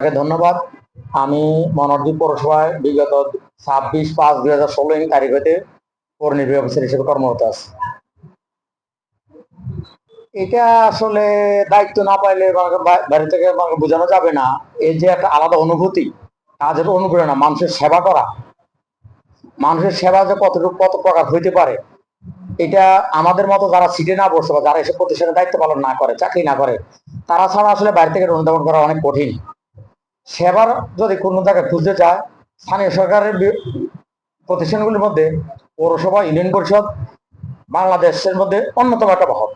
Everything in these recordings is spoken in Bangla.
আপনাকে ধন্যবাদ। আমি মনোরদ্বীপ পৌরসভায় বিগত ছাব্বিশ পাঁচ দুই হাজার ষোলো তারিখ হতে পৌর নির্বাহী অফিসার হিসেবে কর্মরত আছে। এটা আসলে দায়িত্ব না পাইলে বাড়ি থেকে বোঝানো যাবে না। এই যে একটা আলাদা অনুভূতি, কাজের অনুপ্রেরণা, মানুষের সেবা করা। মানুষের সেবা যে কতটুকু কত প্রকার হইতে পারে, এটা আমাদের মতো যারা সিটে না বসে বা যারা এসব প্রতিষ্ঠানে দায়িত্ব পালন না করে, চাকরি না করে, তারা ছাড়া আসলে বাইরে থেকে অনুধাবন করা অনেক কঠিন। সেবার যদি কোনো জায়গায় খুঁজতে চায়, স্থানীয় সরকারের প্রতিষ্ঠানগুলির মধ্যে পৌরসভা, ইউনিয়ন পরিষদ, বাংলাদেশের মধ্যে অন্যতম একটা মহৎ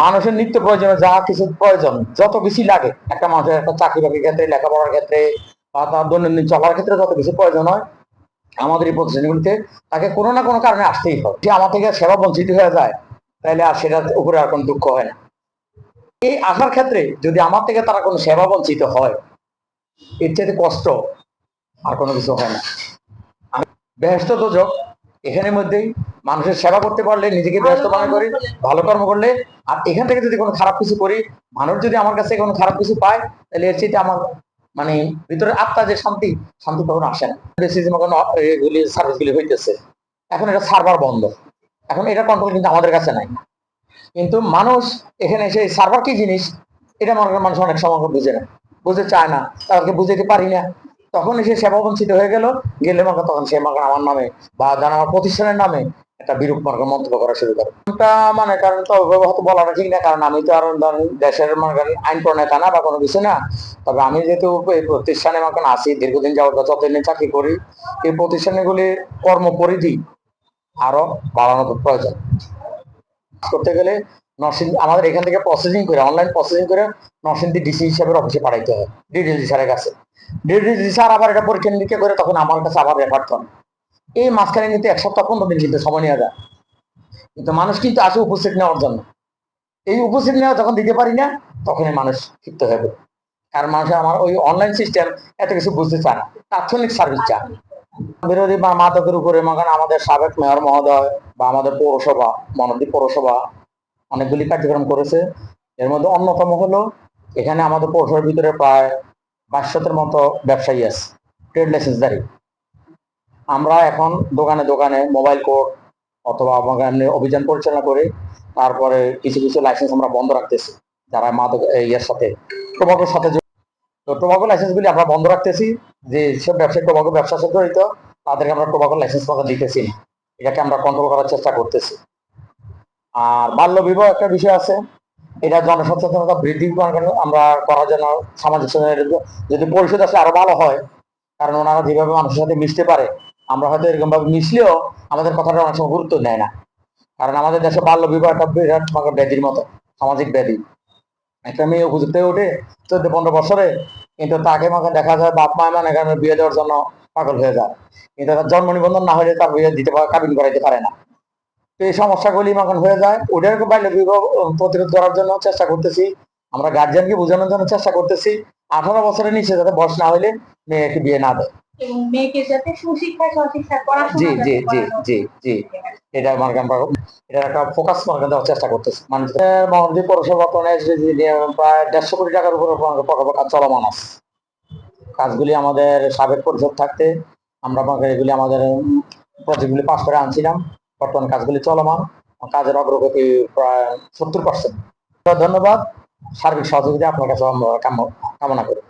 মানুষের নিত্য প্রয়োজনে যা কিছু প্রয়োজন, যত বেশি লাগে, একটা মানুষের একটা চাকরি বাকরির ক্ষেত্রে, লেখাপড়ার ক্ষেত্রে বা তার দৈনন্দিন চলার ক্ষেত্রে যত কিছু প্রয়োজন হয়, আমাদের এই প্রতিষ্ঠানগুলিতে তাকে কোনো না কোনো কারণে আসতেই হয়। যে আমার থেকে সেবা বঞ্চিত হয়ে যায়, তাহলে আর সেটার উপরে আর কোনো দুঃখ হয় না। এই আসার ক্ষেত্রে যদি আমার থেকে তারা কোনো সেবা বঞ্চিত হয় এর চাইতে কষ্ট আর কোনো কিছু হয় না। ব্যস্ত দোজক এখানের মধ্যেই মানুষের সেবা করতে পারলে নিজেকে ব্যস্ত মনে করি ভালো কর্ম করলে আর এখান থেকে যদি কোনো খারাপ কিছু করি মানুষ যদি আমার কাছে কোনো খারাপ কিছু পায় তাহলে এর চাইতে আমার মানে ভিতরে আত্মা যে শান্তি শান্তি কখনো আসে না। সার্ভিসগুলি হইতেছে। এখন এটা সার্ভার বন্ধ। এখন এটা কন্ট্রোল কিন্তু আমাদের কাছে নাই। কিন্তু মানুষ এখানে এসে সার্ভার কি জিনিস? এটা মনে করেন মানুষ অনেক সময় বুঝে না। বুঝতে চায় না। তাদেরকে বুঝাইতে পারি না। তখন এসে সেবা বঞ্চিত হয়ে গেল। গেলে মনে তখন সে মনে আমার নামে বা জানা আমার প্রতিষ্ঠানের নামে একটা বিরূপ মনে করেন মন্তব্য করা শুরু করে। মানে কারণ তো হয়তো বলাটা ঠিক না। কারণ আমি তো আর দেশের মনে করেন আইন প্রণেতা না বা কোনো কিছু না। তবে আমি যেহেতু এই প্রতিষ্ঠানে মনে করেন আসি দীর্ঘদিন যাওয়ার বা যতদিন চাকরি করি, এই প্রতিষ্ঠানগুলির কর্মপরিধি আরও বাড়ানো প্রয়োজন। করতে গেলে নরসিং আমাদের এখান থেকে প্রসেসিং করে অনলাইন প্রসেসিং করে নরসিংদী ডিসি হিসাবে অফিসে পাঠাইতে হয় ডিডিএলজি স্যারের কাছে। ডিডিএলজি স্যার আবার এটা পরীক্ষা নিরীক্ষা করে তখন আমার কাছে আবার রেফার করেন এই মাঝখানে কিন্তু এক সপ্তাহ পনেরো দিন কিন্তু সময় নেওয়া যায়। কিন্তু মানুষ কিন্তু আসে উপস্থিত নেওয়ার জন্য। এই উপস্থিত নেওয়া যখন দিতে পারি না, তখনই মানুষ ক্ষিপ্ত পড়ে। কারণ মানুষ আমার ওই অনলাইন সিস্টেম এত কিছু বুঝতে চায় না। তাৎক্ষণিক সার্ভিস চায়। বিরোধী বা মাদকের উপরে মনে করেন আমাদের সাবেক মেয়র মহোদয় বা আমাদের পৌরসভা, মনদীপ পৌরসভা অনেকগুলি কার্যক্রম করেছে এর মধ্যে অন্যতম হলো এখানে আমাদের পৌরসভার ভিতরে প্রায় বাইশশতের মতো ব্যবসায়ী আছে, ট্রেড লাইসেন্সদারি আমরা এখন দোকানে দোকানে মোবাইল কোড অথবা এমনি অভিযান পরিচালনা করে, তারপরে কিছু কিছু লাইসেন্স আমরা বন্ধ রাখতেছি, যারা মাদক ইয়ের সাথে, টোবাকোর সাথে। তো টোবাকো লাইসেন্সগুলি আমরা বন্ধ রাখতেছি, যে সব ব্যবসায়ী টোবাকো ব্যবসার সাথে জড়িত তাদেরকে আমরা টোবাকো লাইসেন্স পাতা দিতেছি না। এটাকে আমরা কন্ট্রোল করার চেষ্টা করতেছি। আর বাল্য বিবাহ একটা বিষয় আছে। এটা জনসচেতনতা বৃদ্ধি আমরা করার জন্য সামাজিক যদি পরিষদ আসলে আরও ভালো হয়। কারণ ওনারা যেভাবে মানুষের সাথে মিশতে পারে, আমরা হয়তো এরকম ভাবে মিশলেও আমাদের কথাটা অনেক সময় গুরুত্ব নেয় না। কারণ আমাদের দেশে বাল্য বিবাহ একটা বিরাট ব্যাধির মতো, সামাজিক ব্যাধি। একটা মেয়ে উপযুক্ত হয়ে ওঠে চোদ্দ পনেরো বছরে, কিন্তু তাকে মাকে দেখা যায় বাপ মা মানে এখানে বিয়ে দেওয়ার জন্য পাগল হয়ে যায়। কিন্তু তার জন্ম নিবন্ধন না হলে তার বিয়ে দিতে পারে কাবিন করাইতে পারে না। তো এই সমস্যাগুলি এখন হয়ে যায়। ওদেরকে বাল্য বিবাহ প্রতিরোধ করার জন্য চেষ্টা করতেছি। আমরা গার্জিয়ানকে বোঝানোর জন্য চেষ্টা করতেছি। আঠারো বছরের নিচে যাতে বয়স না হলে মেয়েকে বিয়ে না দেয়। এবং মেয়েকে যাতে সুশিক্ষা সশিক্ষা পড়াশোনা জি জি জি জি জি। এটা আমার এটা একটা ফোকাস মার্কে দেওয়ার চেষ্টা করতেছি। মানে মহানদী পৌরসভা বর্তমানে SDG নিয়ে প্রায় দেড়শো কোটি টাকার উপরে প্রকল্প কাজ চলমান আছে। কাজগুলি আমাদের সাবেক পরিষদ থাকতে, আমরা এগুলি আমাদের প্রজেক্টগুলি পাশ করে আনছিলাম। বর্তমান কাজগুলি চলমান, কাজের অগ্রগতি প্রায় সত্তর পার্সেন্ট ধন্যবাদ, সার্বিক সহযোগিতা আপনার কাছে কাম- কামনা করি।